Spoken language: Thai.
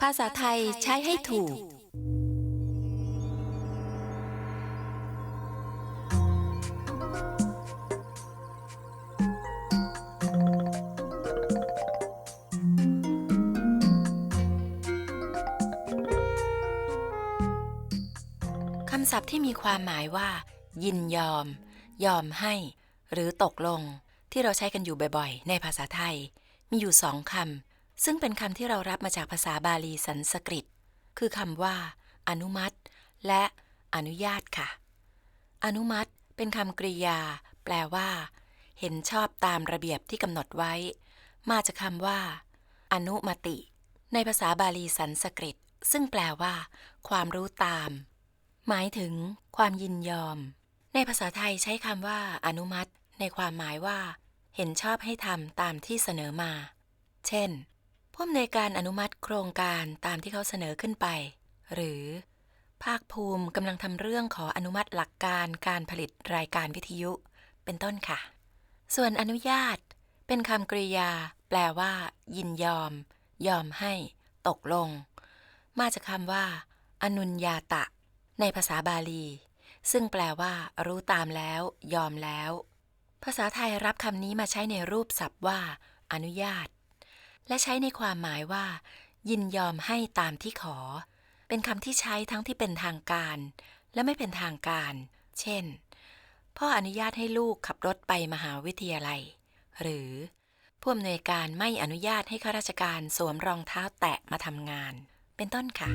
ภาษาไทยใช้ให้ถูก คำศัพท์ที่มีความหมายว่า ยินยอม ยอมให้ หรือตกลง ที่เราใช้กันอยู่บ่อยๆ ในภาษาไทย มีอยู่สองคำ ซึ่งเป็นคำที่เรารับมาจากภาษาบาลีสันสกฤต คือคำว่า อนุมัติ และอนุญาตค่ะ อนุมัติ เป็นคำกริยา แปลว่า เห็นชอบตามระเบียบที่กำหนดไว้ มาจากคำว่า อนุมติ ในภาษาบาลีสันสกฤต ซึ่งแปลว่า ความรู้ตาม หมายถึง ความยินยอม ในภาษาไทยใช้คำว่า อนุมัติ ในความหมายว่า เห็นชอบให้ทำตามที่เสนอมา เช่น ผู้อำนวยการอนุมัติโครงการตามที่เขาเสนอขึ้นไป หรือ ภาคภูมิกำลังทำเรื่องขออนุมัติหลักการการผลิตรายการวิทยุ เป็นต้นค่ะ ส่วนอนุญาต เป็นคำกริยา แปลว่า ยินยอม ยอมให้ ตกลง มาจากคำว่า อนุญญาตะ ในภาษาบาลี ซึ่งแปลว่า รู้ตามแล้ว ยอมแล้ว ภาษาไทยรับคำนี้มาใช้ในรูปศัพท์ว่า อนุญาต และใช้ในความหมายว่า ยินยอมให้ตามที่ขอ เป็นคำที่ใช้ทั้งที่เป็นทางการ และไม่เป็นทางการ เช่น พ่ออนุญาตให้ลูกขับรถไปมหาวิทยาลัย หรือผู้อำนวยการไม่อนุญาตให้ข้าราชการสวมรองเท้าแตะมาทำงาน เป็นต้นค่ะ